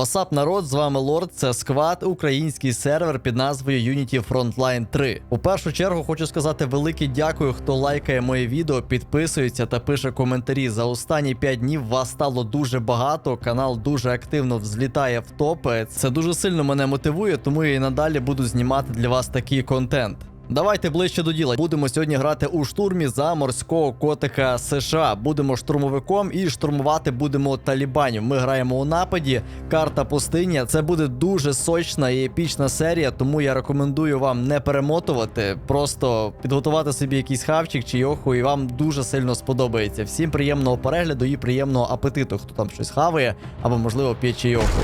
Васап народ, з вами Лорд, це сквад, український сервер під назвою Unity Frontline 3. У першу чергу хочу сказати велике дякую, хто лайкає моє відео, підписується та пише коментарі. За останні 5 днів вас стало дуже багато. Канал дуже активно взлітає в топи. Це дуже сильно мене мотивує, тому я і надалі буду знімати для вас такий контент. Давайте ближче до діла. Будемо сьогодні грати у штурмі за морського котика США. Будемо штурмовиком і штурмувати будемо талібанів. Ми граємо у нападі. Карта пустиня. Це буде дуже сочна і епічна серія, тому я рекомендую вам не перемотувати, просто підготувати собі якийсь хавчик чи йоху, і вам дуже сильно сподобається. Всім приємного перегляду і приємного апетиту, хто там щось хаває або можливо п'є чайоху.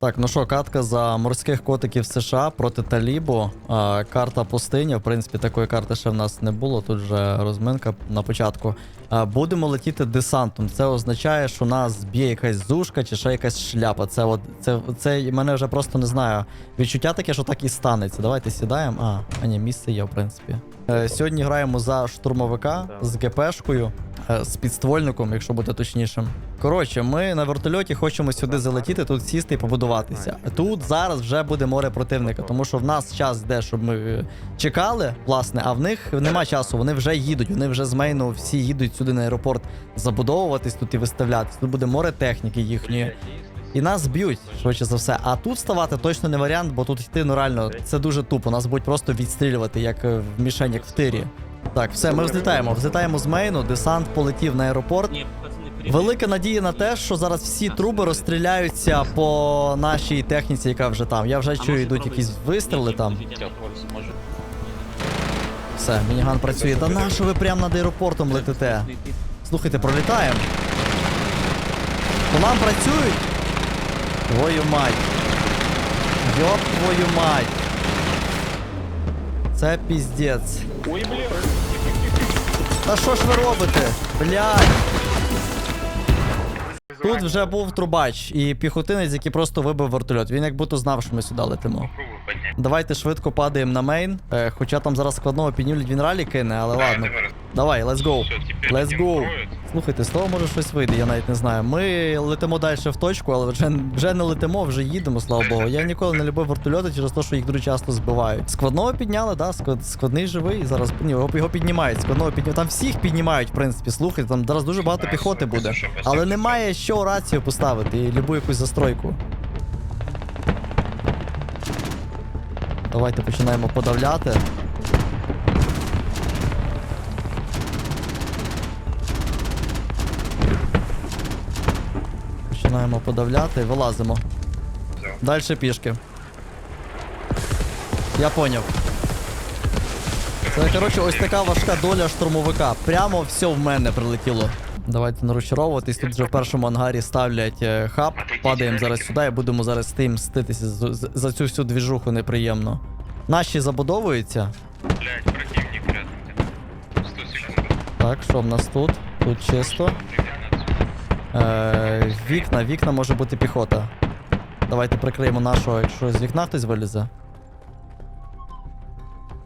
Так, ну що, катка за морських котиків США проти Талібу. А, карта пустиня. В принципі, такої карти ще в нас не було. Тут вже розминка на початку. А, будемо летіти десантом. Це означає, що нас б'є якась зушка чи ще якась шляпа. Це от це, це мене вже просто не знаю. Відчуття таке, що так і станеться. Давайте сідаємо. А, а ні, місце є, в принципі. Е, сьогодні граємо за штурмовика з ГПшкою, з підствольником, якщо бути точнішим. Коротше, ми на вертольоті хочемо сюди залетіти, тут сісти і побудуватися. Тут зараз вже буде море противника, тому що в нас час йде, щоб ми е, чекали, власне, а в них нема часу. Вони вже їдуть, вони вже з мейну всі їдуть сюди на аеропорт забудовуватись тут і виставлятись. Тут буде море техніки їхньої. І нас б'ють, швидше за все. А тут ставати точно не варіант, бо тут йти, ну реально, це дуже тупо. Нас будуть просто відстрілювати, як е, в мішень, як в тирі. Так, все, ми взлітаємо. Взлітаємо з мейну, десант полетів на аеропорт. Велика надія на те, що зараз всі труби розстріляються по нашій техніці, яка вже там. Я вже чую, йдуть якісь вистріли там. Все, мініган працює. Та на що ви прямо над аеропортом летите? Слухайте, пролітаємо. По нам працюють. Твою мать. Йоп твою мать. Це піздець. Ой, бля. Та що ж ви робите? Блядь. Тут вже був трубач і піхотинець, який просто вибив вертольот. Він як будто знав, що ми сюди летимо. Давайте швидко падаємо на мейн. Е, хоча там зараз складного піднімлять, він ралі кине, але ладно. Давай, let's go. Let's go. Слухайте, з того може щось вийде, я навіть не знаю. Ми летимо далі в точку, але вже, вже не летимо, вже їдемо, слава Богу. Я ніколи не любив вертольоти через те, що їх дуже часто збивають. Складного підняли, да, склад, складний живий. Зараз ні, його, піднімають. Складного піднімають. Там всіх піднімають, в принципі. Слухайте, там зараз дуже багато піхоти буде. Але немає що рацію поставити і любу якусь застройку. Давайте починаємо подавляти. Починаємо подавляти, вилазимо. Далі пішки. Я поняв. Це, коротше, ось така важка доля штурмовика. Прямо все в мене прилетіло. Давайте не розчаровуватись. Тут вже в першому ангарі ставлять е, хаб. Падаємо зараз сюди і будемо зараз з тим мститися за цю всю двіжуху неприємно. Наші забудовуються. Блять, противник рядом где-то. 100 секунд. Так, що в нас тут? Тут чисто. Е, вікна, вікна може бути піхота. Давайте прикриємо нашого, якщо з вікна хтось вилізе.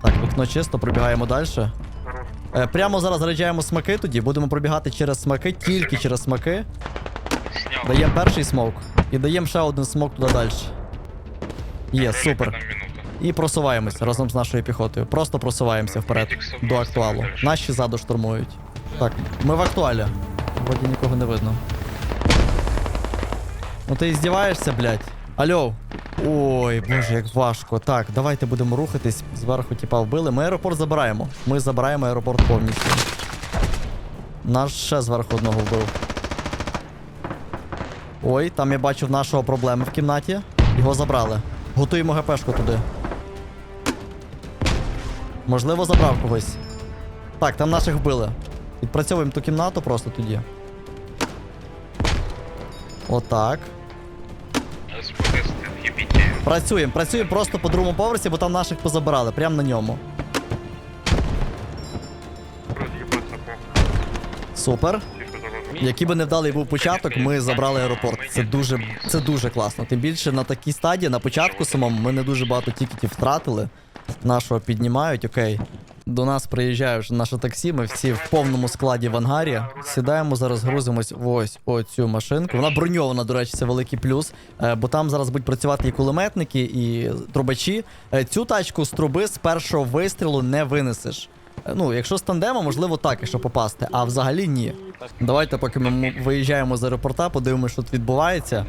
Так, вікно чисто, пробігаємо далі. Е, прямо зараз заряджаємо смаки тоді, будемо пробігати через смаки, тільки через смаки. Даємо перший смок. І даємо ще один смок туди далі. Є, супер. І просуваємося разом з нашою піхотою. Просто просуваємося вперед до актуалу. Наші ззаду штурмують. Так, ми в актуалі. Вроді нікого не видно. Ну ти здіваєшся, блядь? Алло. Ой, боже, як важко. Так, давайте будемо рухатись. Зверху, типа, вбили. Ми аеропорт забираємо. Ми забираємо аеропорт повністю. Наш ще зверху одного вбив. Ой, там я бачив нашого проблеми в кімнаті. Його забрали. Готуємо ГПшку туди. Можливо, забрав когось. Так, там наших вбили. Відпрацьовуємо ту кімнату просто тоді. Отак. Працюємо, працюємо просто по другому поверсі, бо там наших позабирали, прямо на ньому. Супер. Який би невдалий був початок, ми забрали аеропорт. Це дуже, це дуже класно. Тим більше на такій стадії, на початку самому, ми не дуже багато тікетів втратили. Нашого піднімають, окей. До нас приїжджає вже наше таксі. Ми всі в повному складі в ангарі. Сідаємо зараз, грузимось в ось оцю машинку. Вона броньована, до речі, це великий плюс. е, Бо там зараз будуть працювати і кулеметники, і трубачі. Е, Цю тачку з труби з першого вистрілу не винесеш. Е, Ну, якщо з тандема, можливо, так, якщо попасти, а взагалі ні. Давайте, поки ми виїжджаємо з аеропорта, подивимося, що тут відбувається.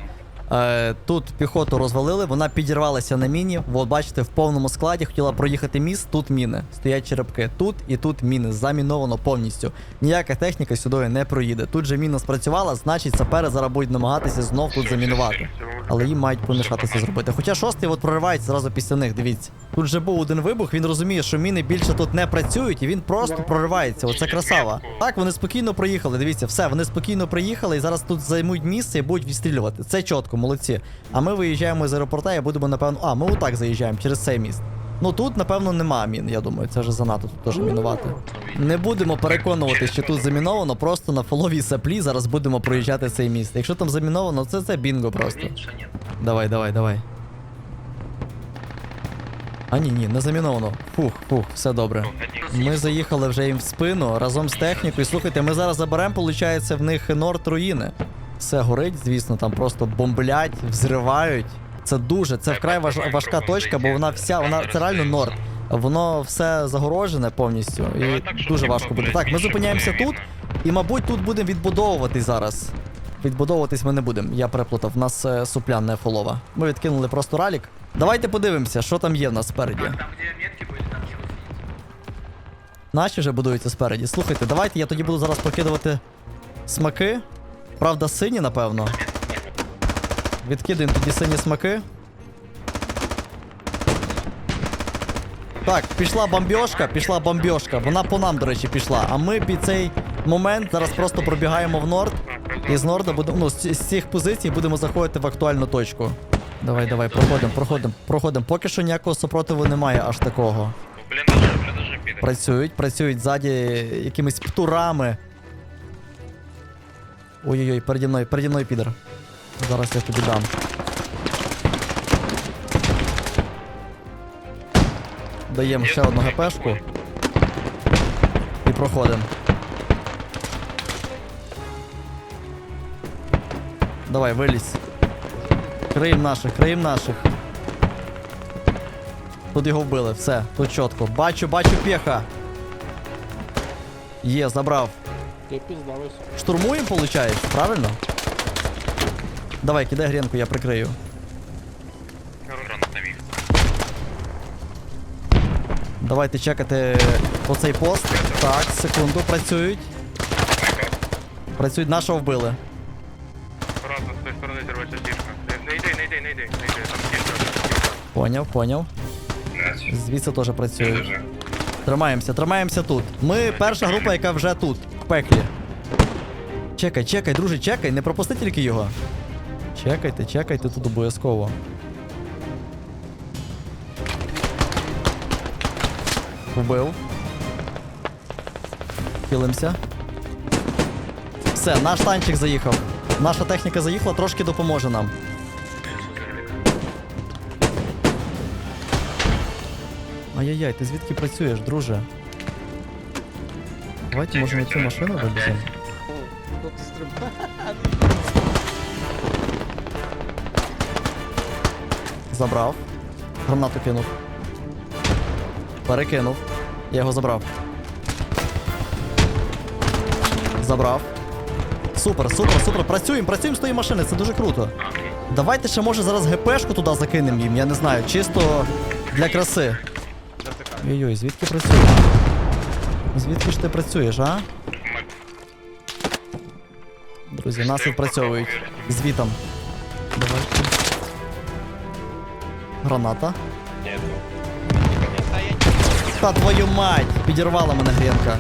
Е, тут піхоту розвалили, вона підірвалася на міні. От бачите, в повному складі хотіла проїхати міст. Тут міни. Стоять черепки. Тут і тут міни. Заміновано повністю. Ніяка техніка сюди не проїде. Тут же міна спрацювала, значить сапери зараз будуть намагатися знов тут замінувати. Але їм мають помішатися зробити. Хоча шостий от проривається зразу після них. Дивіться. Тут же був один вибух, він розуміє, що міни більше тут не працюють, і він просто проривається. Оце красава. Так, вони спокійно проїхали. Дивіться, все, вони спокійно приїхали і зараз тут займуть місце і будуть відстрілювати. Це чітко, молодці. А ми виїжджаємо з аеропорта і будемо, напевно. А, ми отак заїжджаємо через цей міст. Ну тут, напевно, нема мін, я думаю, це вже занадто тут теж мінувати. Не будемо переконувати, що тут заміновано, просто на фоловій саплі зараз будемо проїжджати цей міст. Якщо там заміновано, це це бінго просто. Давай, давай, давай. А ні, ні, не заміновано. Фух, фух, все добре. Ми заїхали вже їм в спину разом з технікою. Слухайте, ми зараз заберемо, виходить, в них норд руїни. Все горить, звісно, там просто бомблять, взривають. Це дуже, це вкрай важ, важка точка, бо вона вся, вона це реально норд. Воно все загорожене повністю, і дуже важко буде. Так, ми зупиняємося тут, і, мабуть, тут будемо відбудовуватись зараз. Відбудовуватись ми не будемо. Я переплутав. В нас е, не фолова. Ми відкинули просто ралік. Давайте подивимося, що там є в нас спереді. Там, где метки были, там чего Наші вже будуються спереді. Слухайте, давайте я тоді буду зараз прокидувати смаки. Правда, сині, напевно. Відкидаємо тоді сині смаки. Так, пішла бомбьошка, пішла бомбьошка. Вона по нам, до речі, пішла. А ми під цей момент зараз просто пробігаємо в норд. І з норда будемо, ну, з, цих позицій будемо заходити в актуальну точку. Давай, давай, проходимо, проходимо, проходимо. Поки що ніякого супротиву немає аж такого. Бліндажі піде. Працюють, працюють ззаді якимись птурами. Ой-ой-ой, переді мною, переді мною підер. Зараз я тобі дам. Даємо ще одну ГПшку. І проходимо. Давай, вилізь. Криєм наших, криєм наших. Тут його вбили, все, тут чітко. Бачу, бачу пеха. Є, забрав. Ти піздались. Штурмуємо, виходить, правильно? Давай, кидай гренку, я прикрию. Давайте чекати оцей пост. Так, секунду, працюють. Працюють, нашого вбили. Не йди, не йди, не не йди, там стіжка. Поняв, поняв. Звідси теж працюють. Тримаємося, тримаємося тут. Ми перша група, яка вже тут, пеклі. Чекай, чекай, друже, чекай, не пропусти тільки його. Чекайте, чекайте тут обов'язково. Вбив. Хилимося. Все, наш танчик заїхав. Наша техніка заїхала, трошки допоможе нам. Ай-яй-яй, ти звідки працюєш, друже? Давайте, може, на машину виліземо? Забрав. Гранату кинув. Перекинув. Я його забрав. Забрав. Супер, супер, супер. Працюємо, працюємо з тої машини, це дуже круто. Давайте ще може зараз ГПшку туди закинемо їм, я не знаю, чисто для краси. Ой-ой, звідки працюєш? Звідки ж ти працюєш, а? Друзі, нас відпрацьовують. Звітом. Давайте. Граната. Та твою мать! Підірвала мене грінка.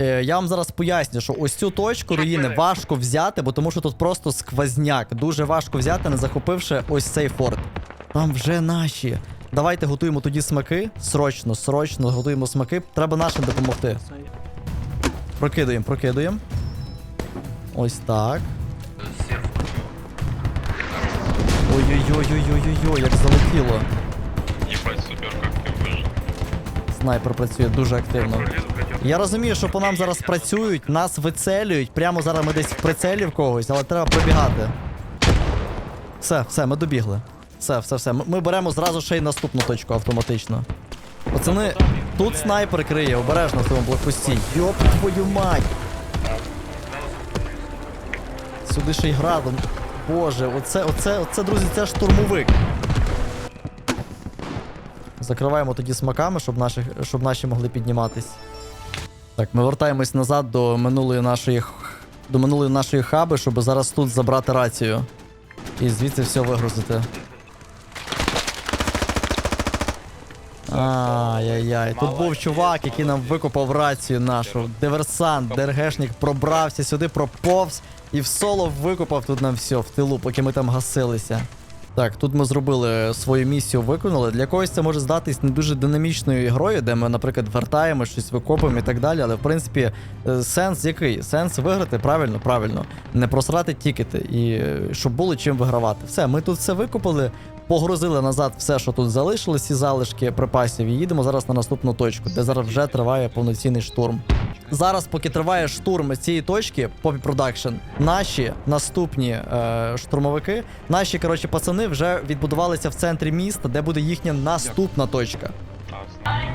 Е, я вам зараз поясню, що ось цю точку руїни важко взяти, бо тому що тут просто сквозняк. Дуже важко взяти, не захопивши ось цей форт. Там вже наші. Давайте готуємо тоді смаки. Срочно, срочно готуємо смаки. Треба нашим допомогти. Прокидуємо, прокидуємо. Ось так. Ой-ой-ой-ой-ой-ой, як залетіло. Єбать, супер, як ти вижив. снайпер працює дуже активно. Я розумію, що по нам зараз працюють, нас вицелюють. Прямо зараз ми десь в прицелі в когось, але треба пробігати. Все, все, ми добігли. Все, все, все. Ми, беремо зразу ще й наступну точку автоматично. Пацани, тут снайпер криє, обережно в тому блокпості. Йоп твою мать! Сюди ще й градом. Боже, оце, оце, оце, друзі, це штурмовик. Закриваємо тоді смаками, щоб наші, щоб наші могли підніматись. Так, ми вертаємось назад до минулої нашої до минулої нашої хаби, щоб зараз тут забрати рацію. І звідси все вигрузити. Ай-яй-яй. Тут був чувак, який нам викопав рацію нашу. Диверсант, ДРГшник пробрався сюди, проповз і в соло викопав тут нам все в тилу, поки ми там гасилися. Так, тут ми зробили свою місію, виконали. Для когось це може здатись не дуже динамічною ігрою, де ми, наприклад, вертаємо щось викопуємо і так далі. Але в принципі, е, сенс який? Сенс виграти правильно, правильно. Не просрати тікети і е, щоб було чим вигравати. Все, ми тут все викопали, погрузили назад все, що тут залишилось, ці залишки припасів, і їдемо зараз на наступну точку, де зараз вже триває повноцінний штурм. Зараз, поки триває штурм цієї точки, Poppy Production, наші наступні е, штурмовики, наші коротше пацани вже відбудувалися в центрі міста, де буде їхня наступна точка.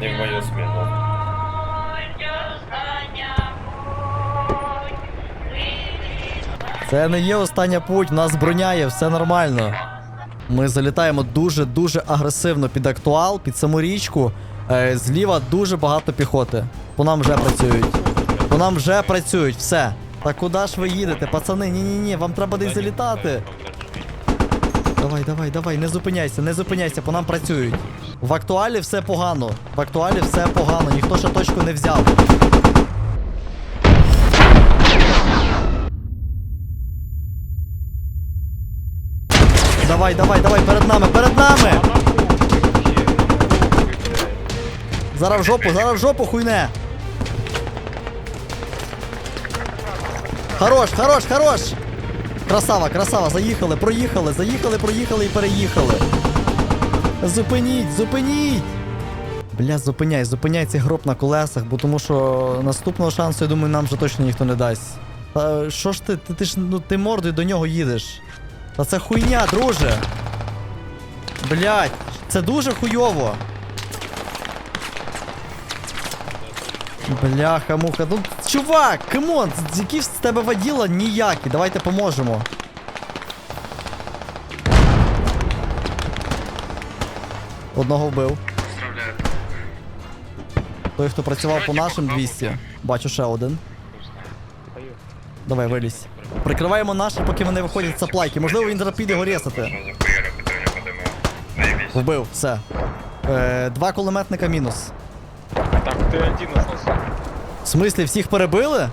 В мою смену. Це не є остання путь, нас броняє, все нормально. Ми залітаємо дуже-дуже агресивно під актуал, під саму річку. Е, зліва дуже багато піхоти. По нам вже працюють. По нам вже працюють, все. Та куди ж ви їдете, пацани? Ні-ні-ні, вам треба десь залітати. Давай, давай, давай, не зупиняйся, не зупиняйся, по нам працюють. В актуалі все погано. В актуалі все погано, ніхто ще точку не взяв. Давай, давай, давай, перед нами, перед нами! Зараз в жопу, зараз в жопу, хуйне! Хорош, хорош, хорош! Красава, красава, заїхали, проїхали, заїхали, проїхали і переїхали. Зупиніть, зупиніть! Бля, зупиняй, зупиняй цей гроб на колесах, бо тому що наступного шансу, я думаю, нам вже точно ніхто не дасть. Та що ж ти, ти, ти ж ну ти мордою до нього їдеш. Та це хуйня, друже. Блять, це дуже хуйово. Бляха, муха. Ну, чувак, камон, які з тебе воділа ніякі. Давайте поможемо. Одного вбив. Той, хто працював по нашим 200. Бачу ще один. Давай, вилізь. Прикриваємо наші, поки вони виходять з саплайки. Можливо, він зараз піде його. Заєбісь. Вбив, все. Е, два кулеметника мінус. Так, ты один остался. В смислі, всіх перебили?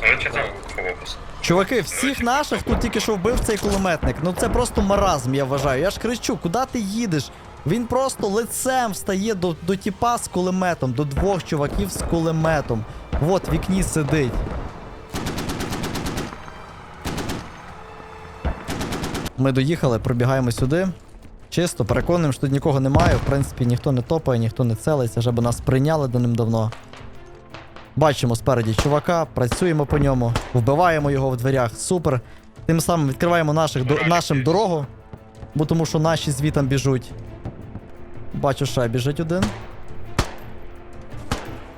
Короче, там ховопис. Чуваки, всіх наших тут тільки що вбив цей кулеметник. Ну це просто маразм, я вважаю. Я ж кричу, куди ти їдеш? Він просто лицем встає до, до тіпа з кулеметом, до двох чуваків з кулеметом. Вот, в вікні сидить. Ми доїхали, пробігаємо сюди. Чисто, переконуємо, що тут нікого немає. В принципі, ніхто не топає, ніхто не целиться, вже б нас прийняли до ним давно. Бачимо спереді чувака, працюємо по ньому, вбиваємо його в дверях. Супер. Тим самим відкриваємо наших, до, нашим дорогу, бо тому що наші звітам біжуть. Бачу, ще біжить один.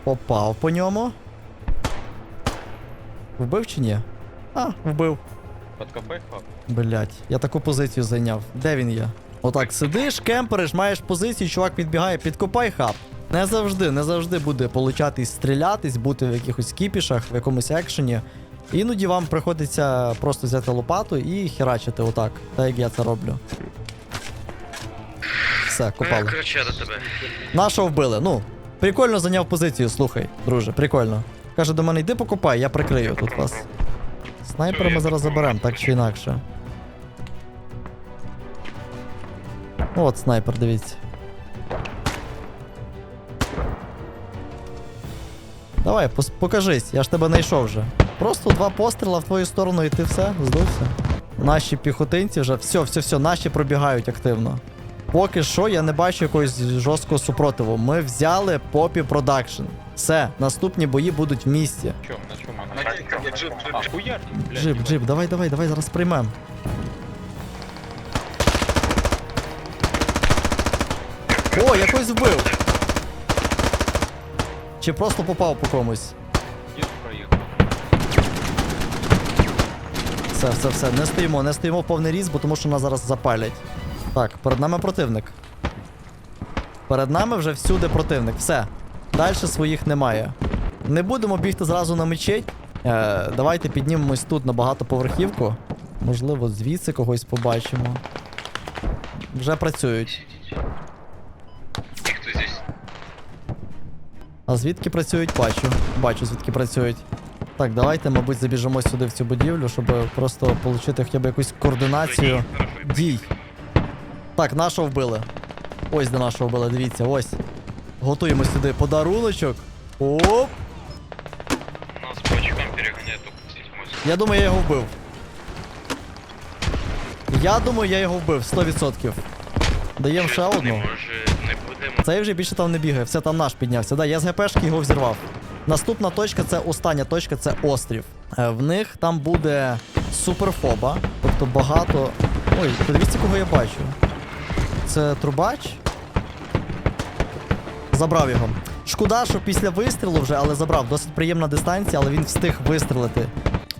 Попав по ньому. Вбив чи ні? А, вбив. Подкопай хаб. Блять, я таку позицію зайняв. Де він є? Отак, сидиш, кемпериш, маєш позицію, чувак підбігає, підкопай хаб. Не завжди, не завжди буде получатись стрілятись, бути в якихось кіпішах, в якомусь екшені. Іноді вам приходиться просто взяти лопату і херачити отак, так як я це роблю. Все, копали. Короче, до тебе. Нашого вбили. Ну, прикольно зайняв позицію, слухай, друже, прикольно. Каже до мене, йди покопай, я прикрию тут вас. Снайпера ми зараз заберемо, так чи інакше. От снайпер, дивіться. Давай, покажись, я ж тебе знайшов вже. Просто два постріла в твою сторону і ти все, здувся. Наші піхотинці вже. Все, все, все, наші пробігають активно. Поки що я не бачу якогось жорсткого супротиву. Ми взяли Попі Продакшн. Все, наступні бої будуть в місті. Чё, на технике, джип, джип, А, блядь. Джип, джип, давай, давай, давай, зараз приймем. О, я когось вбив. Чи просто попав по комусь? Все, все, все, не стоїмо, не стоїмо в повний ріст, бо тому що нас зараз запалять. Так, перед нами противник. Перед нами вже всюди противник. Все. Далі своїх немає. Не будемо бігти зразу на мечеть. Е, давайте піднімемось тут на багатоповерхівку. Можливо, звідси когось побачимо. Вже працюють. Кто здесь? А звідки працюють, бачу. Бачу, звідки працюють. Так, давайте, мабуть, забіжимо сюди в цю будівлю, щоб просто отримати хоча б якусь координацію дій. Так, нашого вбили. Ось де нашого вбили, дивіться, ось. Готуємо сюди подаруночок. Оп! Я думаю, я його вбив. Я думаю, я його вбив 100%. Даємо ще одну. Цей вже більше там не бігає, все там наш піднявся. Да, я з ГПшки його взірвав. Наступна точка це остання точка, це острів. Е, В них там буде суперфоба, тобто багато. Ой, подивіться, кого я бачу. Це трубач. Забрав його. Шкода, що після вистрілу вже, але забрав. Досить приємна дистанція, але він встиг вистрілити.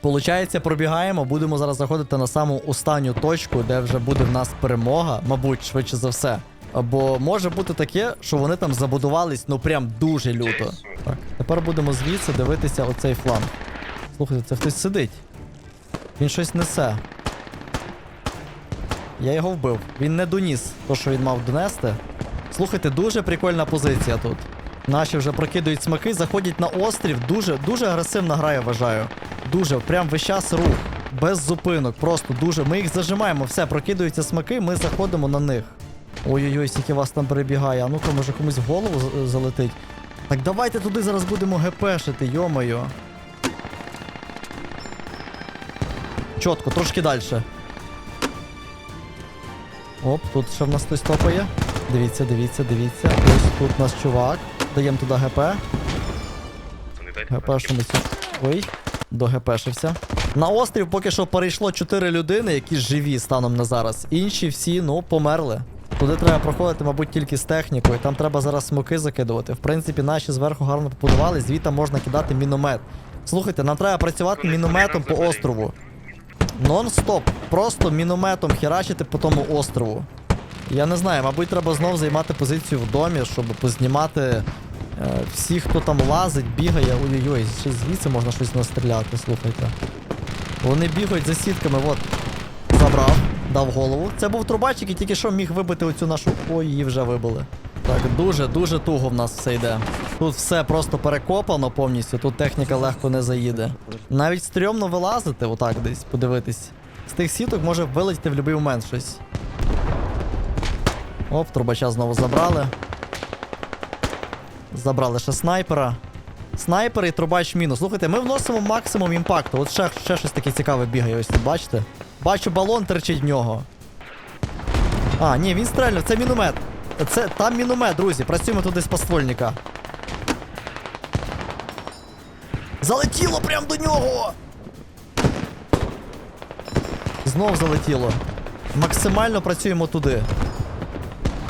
Получається, пробігаємо, будемо зараз заходити на саму останню точку, де вже буде в нас перемога, мабуть, швидше за все. Бо може бути таке, що вони там забудувались ну прям дуже люто. Так, тепер будемо звідси дивитися оцей фланг. Слухайте, це хтось сидить. Він щось несе. Я його вбив. Він не доніс то, що він мав донести. Слухайте, дуже прикольна позиція тут. Наші вже прокидують смаки, заходять на острів. Дуже, дуже агресивна гра, я вважаю. Дуже, прям весь час рух. Без зупинок. Просто дуже. Ми їх зажимаємо, все, прокидуються смаки, ми заходимо на них. Ой-ой-ой, скільки вас там перебігає. А ну-ка, може комусь в голову залетить. Так давайте туди зараз будемо гепешити, йомайо. Чітко, трошки далі. Оп, тут ще в нас хтось топає. Дивіться, дивіться, дивіться. Ось тут у нас чувак. Даємо туди ГП. ГП ГПшимося. Ой, до ГПшився. На острів поки що перейшло 4 людини, які живі станом на зараз. Інші всі, ну, померли. Туди треба проходити, мабуть, тільки з технікою. Там треба зараз смоки закидувати. В принципі, наші зверху гарно побудували, звідти можна кидати міномет. Слухайте, нам треба працювати мінометом по острову. Нон-стоп. Просто мінометом херачити по тому острову. Я не знаю, мабуть, треба знов займати позицію в домі, щоб познімати е, всіх, хто там лазить, бігає. Ой-ой-ой, ще звідси можна щось настріляти, слухайте. Вони бігають за сітками, от. Забрав, дав голову. Це був трубач, який тільки що міг вибити оцю нашу. Ой, її вже вибили. Так, дуже, дуже туго в нас все йде. Тут все просто перекопано повністю, тут техніка легко не заїде. Навіть стрьомно вилазити, отак десь, подивитись. З тих сіток може вилетіти в будь-який момент щось. Оп, трубача знову забрали. Забрали ще снайпера. Снайпер і трубач мінус. Слухайте, ми вносимо максимум імпакту. От ще, ще щось таке цікаве бігає, ось тут, бачите? Бачу, балон терчить в нього. А, ні, він стрельнув, це міномет. Це там міномет, друзі. Працюємо туди з поствольника. Залетіло прямо до нього! Знов залетіло. Максимально працюємо туди.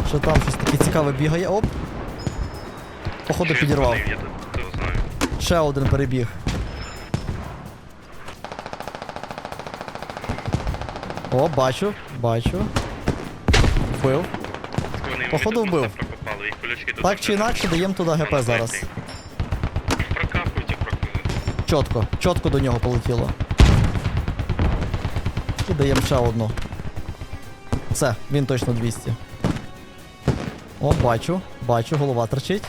Що там щось таке цікаве бігає. Оп. Походу підірвав. Ще один перебіг. О, бачу, бачу. Вбив. Походу, вбив. Так чи інакше, даємо туди ГП зараз. Чітко, чітко до нього полетіло. І даємо ще одну. Все, він точно 200. О, бачу, бачу, голова торчить.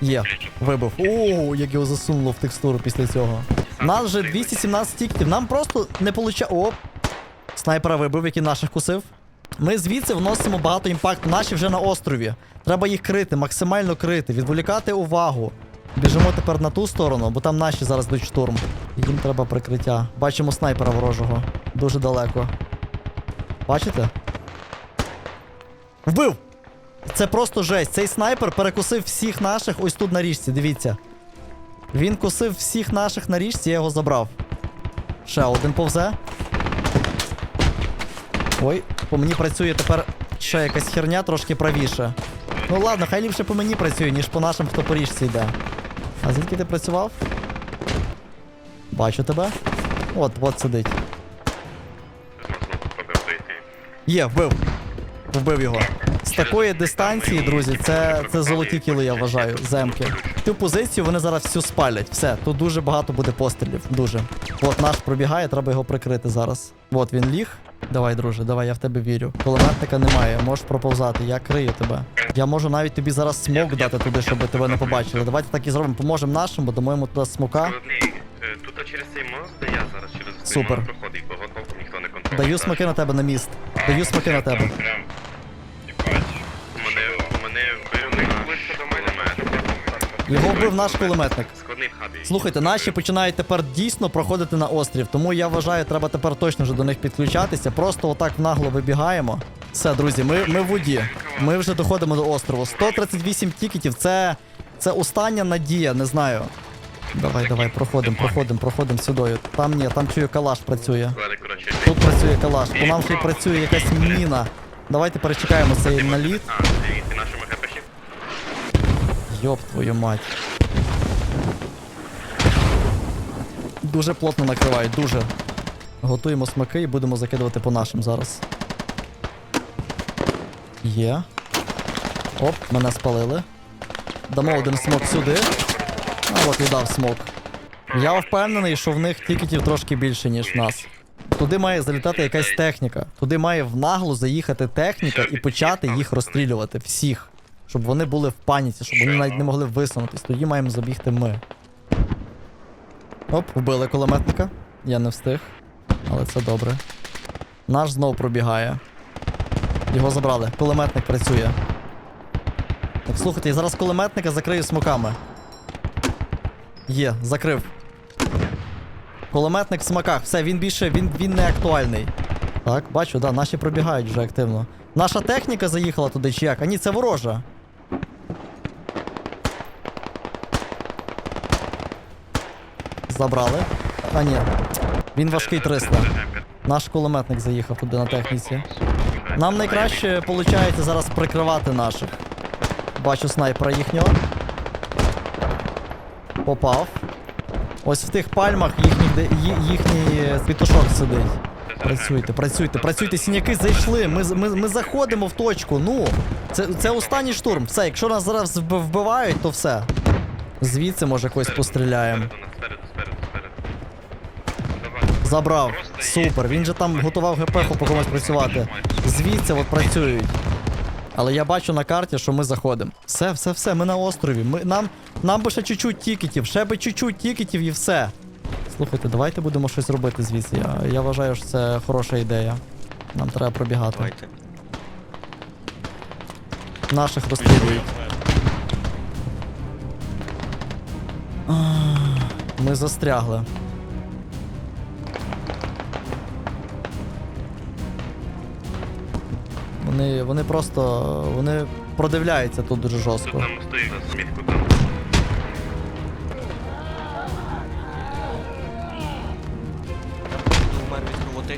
Є, вибив. О, як його засунуло в текстуру після цього. Нас вже 217 тіктів, нам просто не получа. О! Снайпера вибив, який наших кусив. Ми звідси вносимо багато імпакту. Наші вже на острові. Треба їх крити, максимально крити, відволікати увагу. Біжимо тепер на ту сторону, бо там наші зараз йдуть штурм. Їм треба прикриття. Бачимо снайпера ворожого. Дуже далеко. Бачите? Вбив! Це просто жесть. Цей снайпер перекусив всіх наших ось тут на річці, дивіться. Він кусив всіх наших на річці, я його забрав. Ще один повзе. Ой, по мені працює тепер ще якась херня трошки правіше. Ну ладно, хай ліпше по мені працює, ніж по нашим, хто по річці йде. А звідки ти працював? Бачу тебе. От, от сидить. Є, вбив. Вбив його. З такої дистанції, друзі, це, це золоті кіли, я вважаю, земки. Цю позицію вони зараз всю спалять. Все, тут дуже багато буде пострілів. Дуже. От наш пробігає, треба його прикрити зараз. От він ліг. Давай, друже, давай, я в тебе вірю. Кулеметника немає, можеш проповзати, я крию тебе. Я можу навіть тобі зараз смок дати туди, щоб тебе не побачили. Давайте так і зробимо. Поможемо нашим, бо дамо туди смока. Е, Тут через цей мост, я зараз через Супер. проходить, бо ніхто не контролює. Даю смоки на тебе на міст. Даю смоки на тебе. Його вбив наш кулеметник. Слухайте, наші починають тепер дійсно проходити на острів, тому я вважаю, треба тепер точно вже до них підключатися. Просто отак нагло вибігаємо. Все, друзі, ми, ми в воді. Ми вже доходимо до острову. 138 тікетів, це. Це остання надія, не знаю. Давай, давай, проходимо, проходимо, проходимо сюди. Там ні, там чую калаш працює. Тут працює калаш, по нам ще й працює якась міна. Давайте перечекаємо цей наліт. А, дивіться, нашими хепеші. Йоп твою мать. Дуже плотно накривають, дуже. Готуємо смаки і будемо закидувати по нашим зараз. Є. Оп, мене спалили. Дамо один смок сюди. А от і дав смок. Я впевнений, що в них тікетів трошки більше, ніж в нас. Туди має залітати якась техніка. Туди має в наглу заїхати техніка і почати їх розстрілювати. Всіх. Щоб вони були в паніці, щоб вони навіть не могли висунутись. Тоді маємо забігти ми. Оп, вбили кулеметника. Я не встиг. Але це добре. Наш знов пробігає. Його забрали. Кулеметник працює. Так, слухайте, я зараз кулеметника закрию смоками. Є, закрив. Кулеметник в смаках. Все, він більше, він, він не актуальний. Так, бачу, да, наші пробігають вже активно. Наша техніка заїхала туди чи як? А ні, це ворожа. Забрали. А ні. Він важкий 300. Наш кулеметник заїхав туди на техніці. Нам найкраще виходить зараз прикривати наших. Бачу снайпера їхнього. Попав. Ось в тих пальмах їхній, їхній пітушок сидить. Працюйте, працюйте, працюйте, сіняки зайшли. Ми, ми, ми заходимо в точку. Ну, це, це останній штурм. Все, якщо нас зараз вбивають, то все. Звідси може когось постріляємо. Забрав. Супер. Він же там готував ГПХу по комусь працювати. Звідси от працюють. Але я бачу на карті, що ми заходимо. Все, все, все, ми на острові. Ми, нам, нам би ще чуть-чуть тікетів, ще би чуть-чуть тікетів і все. Слухайте, давайте будемо щось робити звідси. Я, я вважаю, що це хороша ідея. Нам треба пробігати. Давайте. Наших розстрілюють. Ми застрягли. Вони, вони просто. Вони продивляються тут дуже жорстко. там стоїть за смітку там.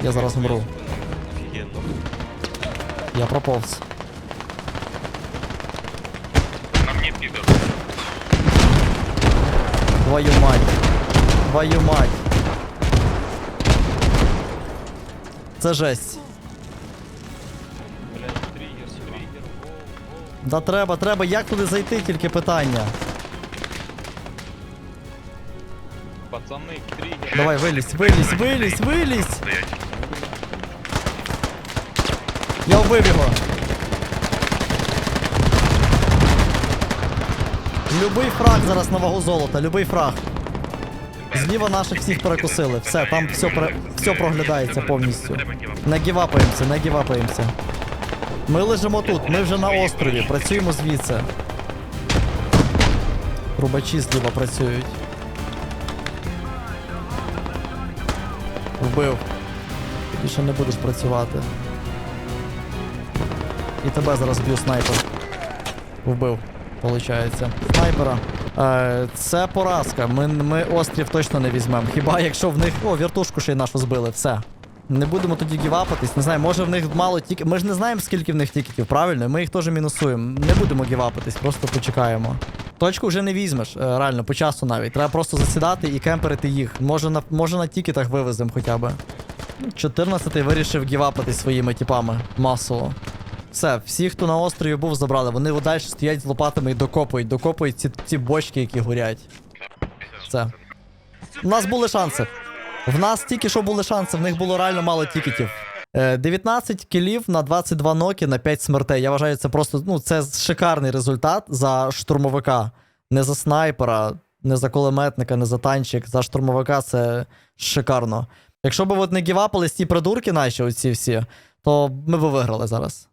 Я зараз. Офігенно. Я проповз. Нам нет пидор. Твою мать. Твою мать. Це жесть. Да треба, треба. Як туди зайти, тільки питання. Пацаны, триггер. Давай, вилізь, вилізь, вилізь, вилізь! Я вбив його. Любий фраг зараз на вагу золота, любий фраг. Зліва наших всіх перекусили. Все, там все, все проглядається повністю. Треба ківап. Ми лежимо тут, ми вже на острові, працюємо звідси. Трубачі зліва працюють. Вбив. Ти більше не будеш працювати. І тебе зараз б'ю снайпер. Вбив, виходить. Снайпера. Е, це поразка. Ми, ми острів точно не візьмемо. Хіба якщо в них. О, віртушку ще й нашу збили, все. Не будемо тоді гівапатись. Не знаю, може в них мало тільки. Ми ж не знаємо, скільки в них тікетів, правильно? Ми їх теж мінусуємо. Не будемо гівапатись, просто почекаємо. Точку вже не візьмеш, е, реально, по часу навіть. Треба просто засідати і кемперити їх. Може на, може на тікетах вивеземо хоча б. 14-й вирішив гівапатись своїми типами масово. Все, всі, хто на острові був, забрали. Вони далі стоять з лопатами і докопують, докопують ці, ці бочки, які горять. Все. У нас були шанси. В нас тільки що були шанси, в них було реально мало тікетів. Е, 19 кілів на 22 ноки на 5 смертей. Я вважаю, це просто ну, це шикарний результат за штурмовика. Не за снайпера, не за кулеметника, не за танчик. За штурмовика це шикарно. Якщо б от не гівапались ті придурки наші, оці всі, то ми б виграли зараз.